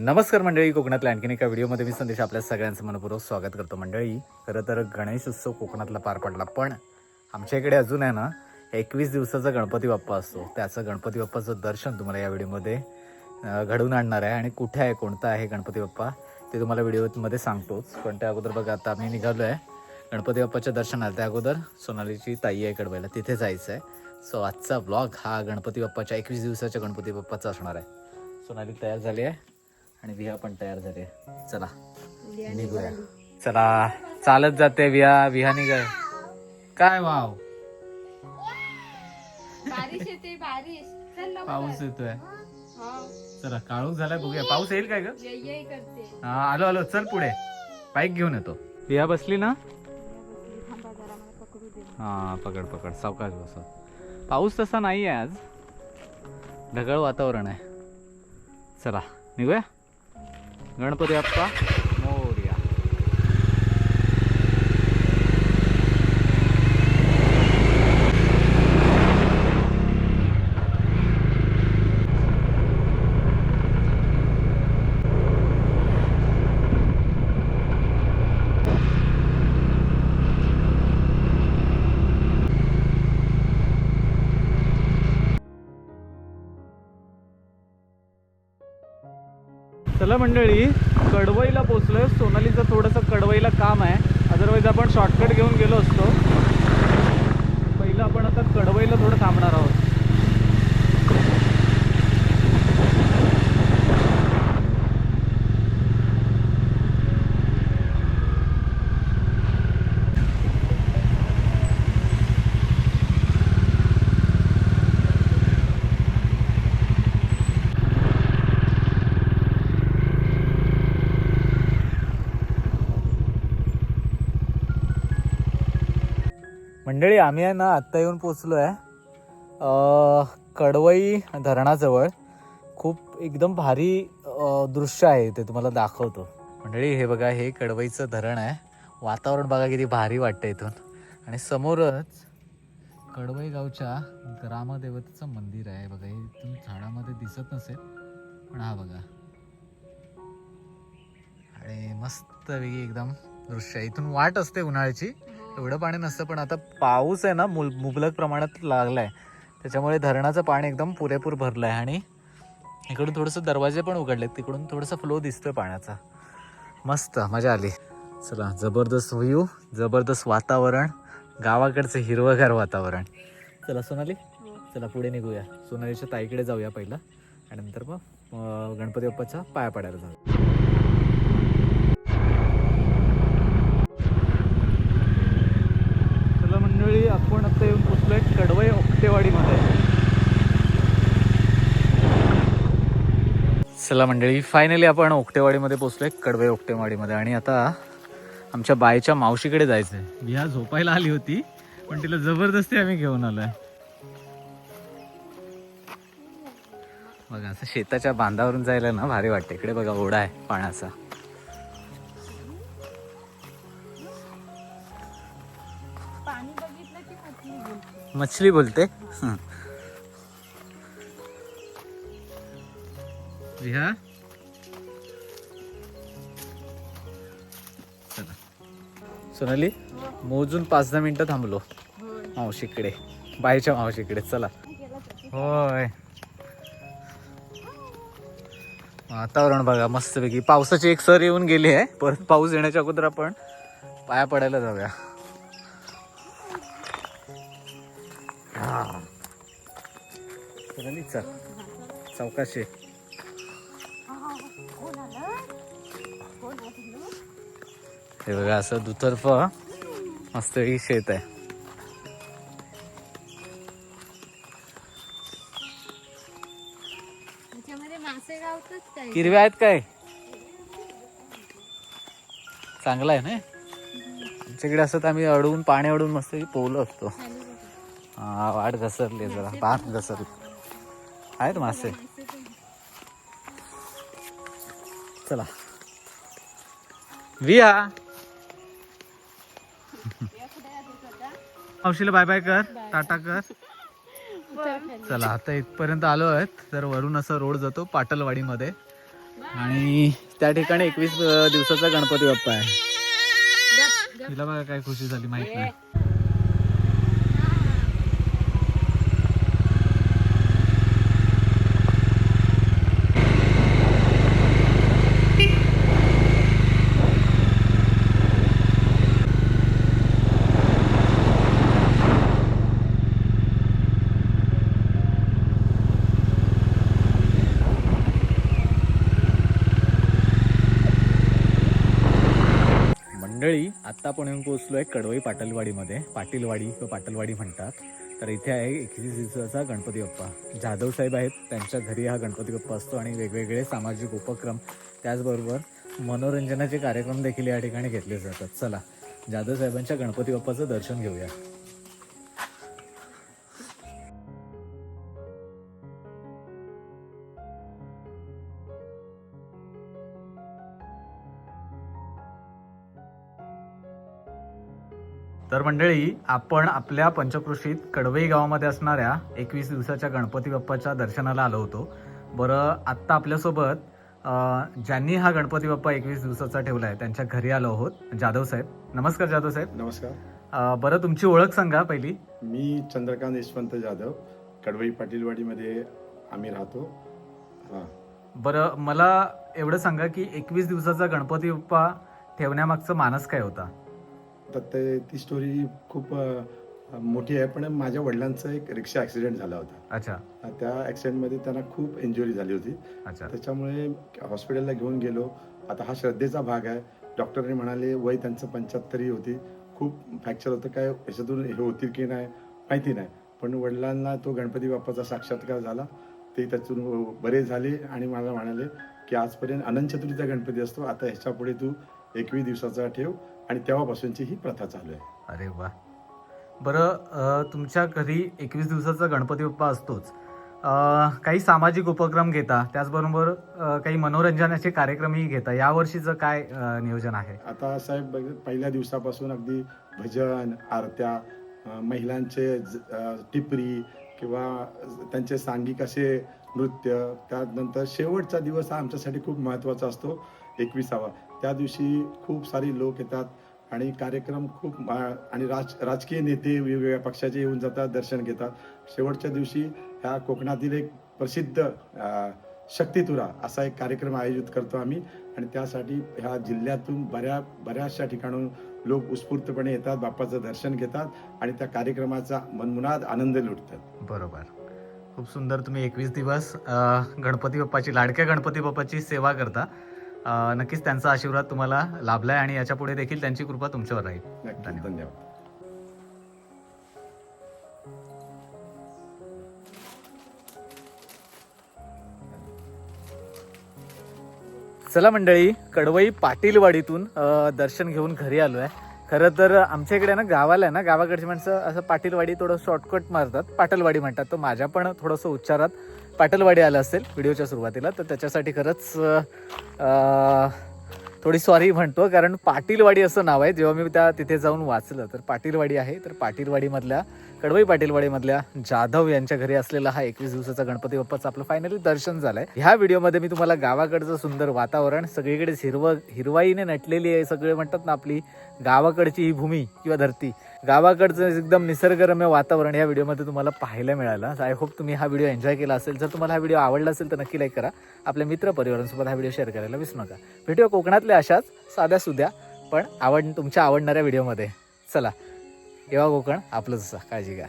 नमस्कार मंडळी कोकणातल्या आणखीन एका व्हिडिओमध्ये मी संदेश आपल्या सगळ्यांचं मनपूर्वक स्वागत करतो मंडळी. खरं तर गणेश उत्सव कोकणातला पार पडला पण आमच्या इकडे अजून आहे ना एकवीस दिवसाचा गणपती बाप्पा असतो. त्याचं गणपती बाप्पाचं दर्शन तुम्हाला या व्हिडिओमध्ये घडवून आणणार आहे. आणि कुठे आहे कोणता आहे गणपती बाप्पा ते तुम्हाला व्हिडिओमध्ये सांगतोच. पण त्या अगोदर बघा आता आम्ही निघालो आहे गणपती बाप्पाच्या दर्शनाला. त्या अगोदर सोनालीची ताई आहे कडवायला तिथे जायचं आहे. सो आजचा ब्लॉग हा गणपती बाप्पाच्या एकवीस दिवसाच्या गणपती बाप्पाचा असणार आहे. सोनाली तयार झाली आहे. आणि विहा पण तयार झाली. चला निघूया. चला चालत जाते विहा विहा निघाय. काय वाव? बारिश येते बारिश. चल लवकर. पाऊस येतोय. हो. चला काळूक झालाय बघूया. पाऊस येईल काय ग? हा आलो आलो. चल पुढे. बाईक घेऊन येतो. विहा बसली ना? हा पकड पकड. सावकाश बस पाऊस तसा नाही आहे आज. ढगाळ वातावरण आहे. चला निघूया? गणपती बाप्पा चला मंडळी कडवईला पोचलोय. सोनालीचं थोडंसं कडवईला काम आहे. अदरवाईज आपण शॉर्टकट घेऊन गेलो असतो. पहिलं आपण आता कडवईला थोडं थांबणार आहोत. मंडळी आम्ही आहे ना आत्ता येऊन पोचलो आहे कडवई धरणाजवळ. खूप एकदम भारी दृश्य आहे ते तुम्हाला दाखवतो. मंडळी हे बघा हे कडवईचं धरण आहे. वातावरण बघा किती भारी वाटतं इथून. आणि समोरच कडवई गावच्या ग्रामदेवतेचं मंदिर आहे. बघा हे इथून झाडामध्ये दिसत नसेल पण हा बघा. आणि मस्त वेगळी एकदम दृश्य आहे. इथून वाट असते उन्हाळ्याची. एवढं पाणी नसतं पण आता पाऊस आहे ना मुल मुबलक प्रमाणात लागला आहे त्याच्यामुळे धरणाचं पाणी एकदम पुरेपूर भरलं आहे आणि इकडून थोडंसं दरवाजे पण उघडलेत. तिकडून थोडंसं फ्लो दिसतोय पाण्याचा. मस्त मजा आली. चला जबरदस्त व्ह्यू जबरदस्त वातावरण गावाकडचं हिरवंगार वातावरण. चला सोनाली चला पुढे निघूया. सोनालीच्या ताईकडे जाऊया पहिला. आणि नंतर मग गणपती बाप्पाच्या पाया पडायला जाऊ चला मंडळी आपण आता येऊन पोचलोय कडवई ओक्तेवाडीमध्ये चला मंडळी फायनली आपण ओक्तेवाडीमध्ये पोचलोय कडवई ओक्तेवाडीमध्ये आणि आता आमच्या बाईच्या मावशीकडे जायचंय. बिहा झोपायला आली होती पण तिला जबरदस्ती आम्ही घेऊन आलोय. बघा असं शेताच्या बांधावरून जायला ना भारी वाटते. इकडे बघा ओढा आहे पाण्याचा. पाणी बघितलं की मछली बोलते. मछली चला. सोनाली मोजून पाच दहा मिनिटं थांबलो. मावशीकडे. बाईच्या मावशीकडे. चला. होय. वातावरण बघा मस्तपैकी. पावसाची एक सर येऊन गेली आहे. परत पाऊस येण्याच्या अगोदर आपण पाया पडायला जाऊया. हा. सोनाली चल. चौकाशी. हे बघा असं दुतर्फ मस्तपैकी शेत आहे. हिरव्या आहेत काय? चांगला आहे ना? आमच्याकडे असं तर आम्ही अडवून पाणी अडवून मस्त पोहलो असतो. हा वाट घसरली जरा भात घसरली. आहेत मासे. चला. विया. मावशीला बाय बाय कर टाटा कर. चला. आता इथपर्यंत आलो आहेत. तर वरून असं रोड जातो पाटलवाडीमध्ये. आणि त्या ठिकाणी एकवीस दिवसाचा गणपती बाप्पा आहे. तिला बघा काय खुशी झाली माहीत नाही मंडळी आत्ता आपण येऊन पोहोचलो आहे कडवई पाटलवाडीमध्ये. पाटीलवाडी किंवा पाटलवाडी म्हणतात. तर इथे आहे एकवीस दिवसाचा गणपती बाप्पा. जाधव साहेब आहेत त्यांच्या घरी हा गणपती बाप्पा असतो आणि वेगवेगळे सामाजिक उपक्रम. त्याचबरोबर मनोरंजनाचे कार्यक्रम देखील या ठिकाणी घेतले जातात. चला जाधव साहेबांच्या गणपती बाप्पाचं दर्शन घेऊया. तर मंडळी आपण आपल्या पंचक्रोशीत कडवई गावामध्ये असणाऱ्या एकवीस दिवसाच्या गणपती बाप्पाच्या दर्शनाला आलो होतो. बरं आत्ता आपल्यासोबत ज्यांनी हा गणपती बाप्पा एकवीस दिवसाचा ठेवला आहे त्यांच्या घरी आलो आहोत. जाधव साहेब. नमस्कार जाधव साहेब. नमस्कार. बरं तुमची ओळख सांगा पहिली. मी चंद्रकांत यशवंत जाधव कडवई पाटीलवाडीमध्ये आम्ही राहतो. हां. बरं मला एवढं सांगा की एकवीस दिवसाचा गणपती बाप्पा ठेवण्यामागचं मानस काय होता? तर ते ती स्टोरी खूप अ, मोठी आहे. पण माझ्या वडिलांचा एक रिक्षा ॲक्सिडेंट झाला होता. अच्छा. त्या ॲक्सिडेंटमध्ये त्यांना खूप इंजुरी झाली होती. अच्छा. त्याच्यामुळे हॉस्पिटलला घेऊन गेलो. आता हा श्रद्धेचा भाग आहे. डॉक्टरने म्हणाले वय त्यांचं पंच्याहत्तरी होती. खूप फ्रॅक्चर होतं. काय याच्यातून हे होतील की नाही माहिती नाही. पण वडिलांना तो गणपती बाप्पाचा साक्षात्कार झाला. ते त्यातून बरे झाले आणि मला म्हणाले की आजपर्यंत अनंत चतुर्थीचा गणपती असतो. आता ह्याच्या पुढे तू एकवीस दिवसाचा ठेव. आणि तेव्हापासूनची ही प्रथा चालू आहे. अरे वा. बरं अं, तुमच्या घरी एकवीस दिवसाचा गणपती बाप्पा असतोच. अं, काही सामाजिक उपक्रम घेता त्याचबरोबर अं, काही मनोरंजनाचे कार्यक्रमही घेता. यावर्षीचं काय अं, नियोजन आहे? आता साहेब बघ, पहिल्या दिवसापासून अगदी भजन आरत्या अ, महिलांचे ज- अ, टिपरी किंवा त्यांचे सांघिक असे नृत्य त्यानंतर शेवटचा दिवस हा आमच्यासाठी खूप महत्त्वाचा असतो एकविसावा. त्या दिवशी खूप सारी लोक येतात आणि कार्यक्रम खूप आणि राज राजकीय नेते वेगवेगळ्या पक्षाचे येऊन जातात दर्शन घेतात. शेवटच्या दिवशी ह्या कोकणातील एक प्रसिद्ध शक्तितुरा असा एक कार्यक्रम आयोजित करतो आम्ही. आणि त्यासाठी ह्या जिल्ह्यातून बऱ्या बऱ्याचशा ठिकाणून लोक उत्स्फूर्तपणे येतात बाप्पाचं दर्शन घेतात आणि त्या कार्यक्रमाचा मनमुनाद आनंद लुटतात. बरोबर. खूप सुंदर तुम्ही एकवीस दिवस गणपती बाप्पाची लाडक्या गणपती बाप्पाची सेवा करता. नक्कीच त्यांचा आशीर्वाद तुम्हाला लाभलाय आणि याच्यापुढे देखील त्यांची कृपा तुमच्यावर राहील. धन्यवाद. चला मंडळी कडवई पाटीलवाडीतून दर्शन घेऊन घरी आलो आहे खरं तर आमच्या इकडे ना गावाला आहे ना गावाकडची माणसं असं पाटीलवाडी थोडं शॉर्टकट मारतात. पाटलवाडी म्हणतात तर माझ्या पण थोडंसं उच्चारात. पाटलवाडी आलं असेल व्हिडिओच्या सुरुवातीला तर त्याच्यासाठी खरंच थोडी सॉरी म्हणतो कारण पाटीलवाडी असं नाव आहे. जेव्हा मी त्या तिथे जाऊन वाचलं तर पाटीलवाडी आहे. तर पाटीलवाडीमधल्या कडवई पाटीलवाडीमधल्या जाधव यांच्या घरी असलेला हा एकवीस दिवसाचा गणपती बाप्पाचं आपलं फायनली दर्शन झालंय. ह्या व्हिडिओमध्ये मी तुम्हाला गावाकडचं सुंदर वातावरण सगळीकडेच हिरव हिरवाईने नटलेली आहे सगळे म्हणतात ना आपली गावाकडची ही भूमी किंवा धरती. गावाकडचं एकदम निसर्गरम्य वातावरण या व्हिडिओमध्ये तुम्हाला पाहायला मिळालं. आय होप तुम्ही हा व्हिडिओ एन्जॉय केला असेल. जर तुम्हाला हा व्हिडिओ आवडला असेल तर नक्की लाईक करा. आपल्या मित्र परिवारांसोबत हा व्हिडिओ शेअर करायला विसरू नका. व्हिडिओ कोकणातल्या अशाच साध्या सुद्या पण आवड तुमच्या आवडणाऱ्या व्हिडिओमध्ये चला येवा कोकण आपलं जसं काळजी घ्या.